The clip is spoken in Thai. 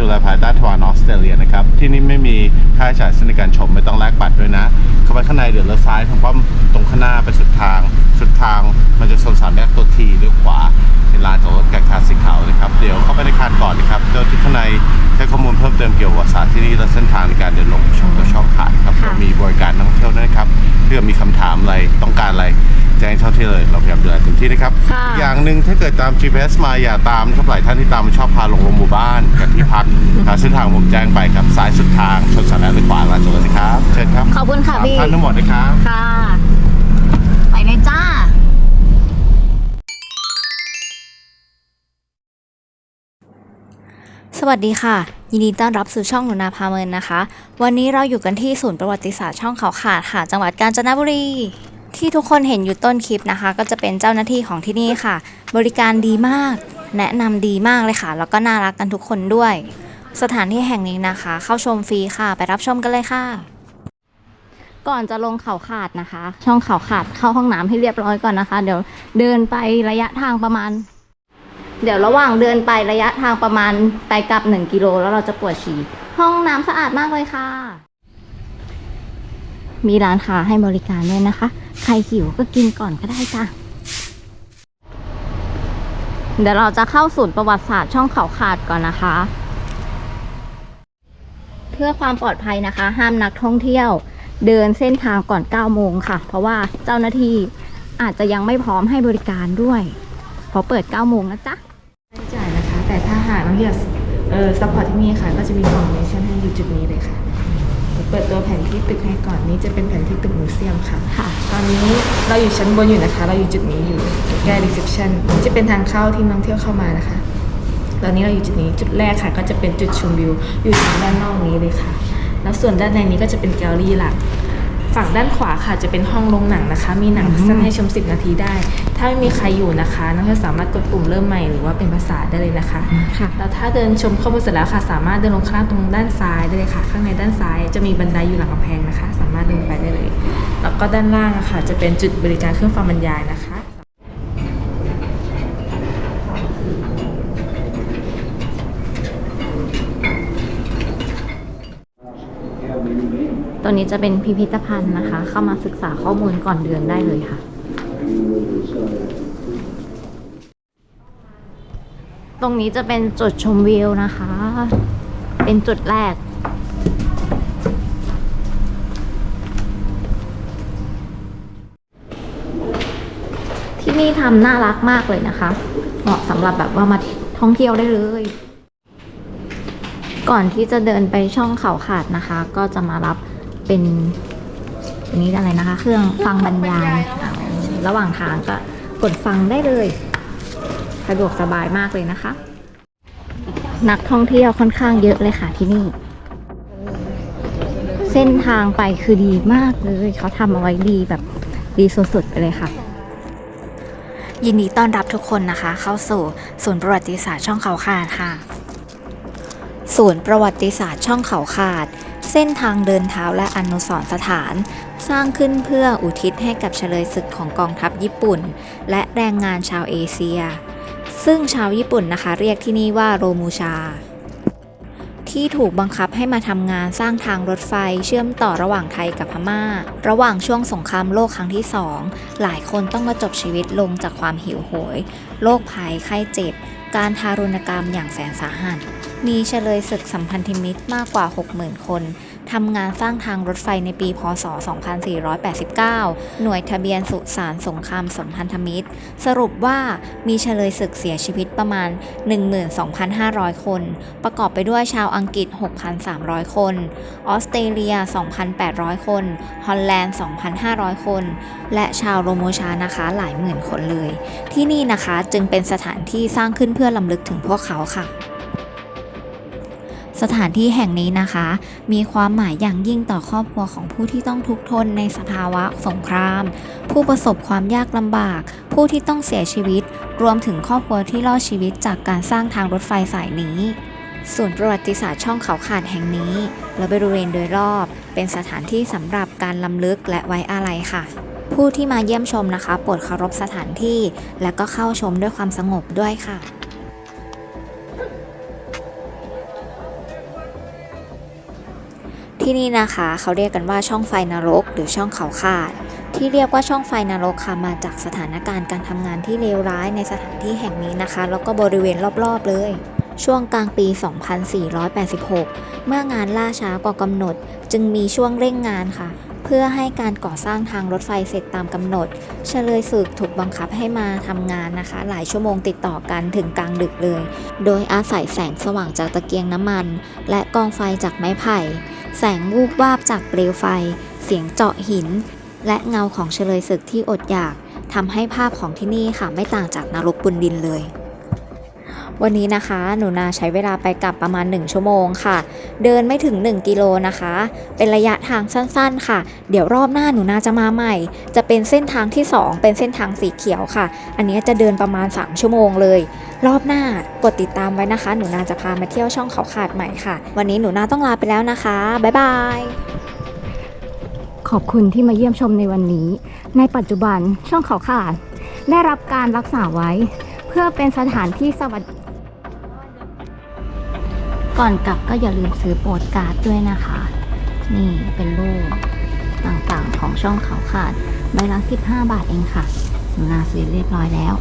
ดูแลภายใต้ทวารออสเตรเลียนะครับ ที่นี่ไม่มีค่าใช้จ่ายในการชมไม่ต้องแลกบัตรด้วยนะ เข้าไปข้างในเดี๋ยวเลี้ยวซ้ายทางป้อมตรงข้างหน้าไปสุดทางสุดทางมันจะโซนสามแยกตัวทีเลี้ยวขวาเป็นลานจอดรถแกะคาสีขาวนะครับเดี๋ยวเข้าไปในคานก่อนนะครับเจ้าที่ข้างในให้ข้อมูลเพิ่มเติมเกี่ยวกับประวัติศาสตร์ที่นี่และเส้นทางในการเดินลงช่องตัวช่องขาดครับค่ะมีบริการนักท่องเที่ยวด้วยนะครับถ้าเกิดมีคำถามอะไรต้องการอะไร แจ้งเจ้าที่เลย เราพยายามดูแลเต็มที่นะครับ ค่ะ อย่างหนึ่งถ้าเกิดตาม GPS มาอย่าตามนะครับหลายท่านที่ตามชอบพาลงลงหมู่บ้านกับที่พักหาเส้นทางผมแจ้งไปครับซ้ายสุดทางชนสายแลนเลยขวาลานจอดรถนะครับเชิญครับขอบคุณค่ะสามพี่ ท่านทั้งหมดนะครับ ค่ะ ไปเลยจ้าสวัสดีค่ะ ยินดีต้อนรับสู่ช่องหนูนาพาเมินนะคะ วันนี้เราอยู่กันที่ศูนย์ประวัติศาสตร์ช่องเขาขาดค่ะจังหวัดกาญจนบุรี ที่ทุกคนเห็นอยู่ต้นคลิปนะคะ ก็จะเป็นเจ้าหน้าที่ของที่นี่ค่ะ บริการดีมาก แนะนำดีมากเลยค่ะ แล้วก็น่ารักกันทุกคนด้วย สถานที่แห่งนี้นะคะ เข้าชมฟรีค่ะ ไปรับชมกันเลยค่ะ ก่อนจะลงเขาขาดนะคะ ช่องเขาขาดเข้าห้องน้ำให้เรียบร้อยก่อนนะคะ เดี๋ยวเดินไประยะทางประมาณ เดี๋ยวระหว่างเดินไประยะทางประมาณไปกลับ1กิโลแล้วเราจะปวดฉี่ห้องน้ำสะอาดมากเลยค่ะ มีร้านค้าให้บริการด้วยนะคะ ใครหิวก็กินก่อนก็ได้จ้ะ เดี๋ยวเราจะเข้าศูนย์ประวัติศาสตร์ช่องเขาขาดก่อนนะคะ เพื่อความปลอดภัยนะคะ ห้ามนักท่องเที่ยวเดินเส้นทางก่อน 9 โมงค่ะ เพราะว่าเจ้าหน้าที่อาจจะยังไม่พร้อมให้บริการด้วยพราะเปิด 9 โมงนะจ๊ะค่าใช้จ่ายนะคะ แต่ถ้าหากนักเรียนเออซัพพอร์ตที่นี่ค่ะ ก็จะมีคอมมิชชั่นให้อยู่จุดนี้เลยค่ะ เดี๋ยวเปิดตัวแผนที่ตึกให้ก่อนนี้จะเป็นแผนที่ตึกมิวเซียมค่ะค่ะตอนนี้เราอยู่ชั้นบนอยู่นะคะ เราอยู่จุดนี้อยู่ใกล้รีเซพชันนี่จะเป็นทางเข้าที่นักท่องเที่ยวเข้ามานะคะ ตอนนี้เราอยู่จุดนี้จุดแรกค่ะ ก็จะเป็นจุดชมวิวอยู่ทางด้านนอกนี้เลยค่ะ แล้วส่วนด้านในนี้ก็จะเป็นแกลเลอรี่หลัก ฝั่งด้านขวาค่ะจะเป็นห้องลงหนังนะคะ มีหนังสั้นให้ชม 10 นาทีได้ ถ้าไม่มีใครอยู่นะคะนักท่องเที่ยวสามารถกดปุ่มเริ่มใหม่หรือว่าเป็นภาษาได้เลยนะคะค่ะแล้วถ้าเดินชมข้อมูลเสร็จแล้วค่ะ สามารถเดินลงข้างล่างตรงด้านซ้ายได้เลยค่ะ ข้างในด้านซ้ายจะมีบันไดอยู่หลังกำแพงนะคะ สามารถเดินไปได้เลย แล้วก็ด้านล่างอะค่ะ จะเป็นจุดบริการเครื่องฟังบรรยายนะคะ ตัวนี้จะเป็นพิพิธภัณฑ์นะคะ เข้ามาศึกษาข้อมูลก่อนเดือนได้เลยค่ะ ตรงนี้จะเป็นจุดชมวิวนะคะ เป็นจุดแรกที่นี่ทำน่ารักมากเลยนะคะ เหมาะสำหรับแบบว่ามาท่องเที่ยวได้เลย ก่อนที่จะเดินไปช่องเขาขาดนะคะ ก็จะมารับ เป็นอันนี้อะไรนะคะ เครื่องฟังบรรยาย ระหว่างทางก็กดฟังได้เลย สะดวกสบายมากเลยนะคะ นักท่องเที่ยวค่อนข้างเยอะเลยค่ะที่นี่ เส้นทางไปคือดีมากเลยเขาทำเอาไว้ดีแบบดีสุดๆไปเลยค่ะยินดีต้อนรับทุกคนนะคะ เข้าสู่ศูนย์ประวัติศาสตร์ช่องเขาขาดค่ะ ศูนย์ประวัติศาสตร์ช่องเขาขาด เส้นทางเดินเท้าและอนุสรสถาน สร้างขึ้นเพื่ออุทิศให้กับเฉลยศึกของกองทัพญี่ปุ่น และแรงงานชาวเอเชีย ซึ่งชาวญี่ปุ่นนะคะเรียกที่นี่ว่าโรมูชา ที่ถูกบังคับให้มาทำงานสร้างทางรถไฟเชื่อมต่อระหว่างไทยกับพม่า ระหว่างช่วงสงครามโลกครั้งที่สองหลายคนต้องมาจบชีวิตลงจากความหิวโหย โรคภัยไข้เจ็บ การทารุณกรรมอย่างแสนสาหัส มีเฉลยศึกสัมพันธมิตรมากกว่า 60,000 คนทำงานสร้างทางรถไฟในปี พศ 2489 หน่วยทะเบียนสุสานสงครามสัมพันธมิตร สรุปว่ามีเฉลยศึกเสียชีวิตประมาณ 12,500 คน ประกอบไปด้วยชาวอังกฤษ 6,300 คน ออสเตรเลีย 2,800 คน ฮอลแลนด์ 2,500 คน และชาวโรโมชานะคะหลายหมื่นคนเลย ที่นี่นะคะจึงเป็นสถานที่สร้างขึ้นเพื่อลำลึกถึงพวกเขาค่ะ สถานที่แห่งนี้นะคะ มีความหมายอย่างยิ่งต่อครอบครัวของผู้ที่ต้องทุกข์ทนในสภาวะสงคราม ผู้ประสบความยากลำบาก ผู้ที่ต้องเสียชีวิต รวมถึงครอบครัวที่รอดชีวิตจากการสร้างทางรถไฟสายนี้ส่วนประวัติศาสตร์ช่องเขาขาดแห่งนี้ และบริเวณโดยรอบ เป็นสถานที่สำหรับการลำลึกและไว้อาลัยค่ะ ผู้ที่มาเยี่ยมชมนะคะโปรดเคารพสถานที่ และก็เข้าชมด้วยความสงบด้วยค่ะ ที่นี่นะคะเขาเรียกกันว่าช่องไฟนรก หรือช่องเขาขาด ที่เรียกว่าช่องไฟนรกค่ะมาจากสถานการณ์การทำงานที่เลวร้ายในสถานที่แห่งนี้นะคะ แล้วก็บริเวณรอบๆเลย ช่วงกลางปี 2486 เมื่องานล่าช้ากว่ากำหนด จึงมีช่วงเร่งงานค่ะ เพื่อให้การก่อสร้างทางรถไฟเสร็จตามกำหนด เฉลยศึกถูกบังคับให้มาทำงานนะคะ หลายชั่วโมงติดต่อกันถึงกลางดึกเลย โดยอาศัยแสงสว่างจากตะเกียงน้ำมัน และกองไฟจากไม้ไผ่ แสงวูบวาบจากเปลวไฟ เสียงเจาะหิน และเงาของเฉลยศึกที่อดอยากทำให้ภาพของที่นี่ค่ะไม่ต่างจากนรกบนดินเลย วันนี้นะคะหนูนาใช้เวลาไปกลับประมาณ 1 ชั่วโมงค่ะ เดินไม่ถึง 1 กิโลนะคะ เป็นระยะทางสั้นๆ ค่ะ เดี๋ยวรอบหน้าหนูนาจะมาใหม่ จะเป็นเส้นทางที่ 2 เป็นเส้นทางสีเขียวค่ะ อันนี้จะเดินประมาณ 3 ชั่วโมงเลย รอบหน้ากดติดตามไว้นะคะ หนูนาจะพามาเที่ยวช่องเขาขาดใหม่ค่ะ วันนี้หนูนาต้องลาไปแล้วนะคะบ๊ายบายขอบคุณที่มาเยี่ยมชมในวันนี้ ในปัจจุบันช่องเขาขาดได้รับการรักษาไว้ เพื่อเป็นสถานที่สวัสดิ ก่อนกลับก็อย่าลืมซื้อโปสการ์ดด้วยนะคะ นี่เป็นรูปต่างๆของช่องเขาขาดใบละ15 บาทเองค่ะหนูนาซื้อเรียบร้อยแล้ว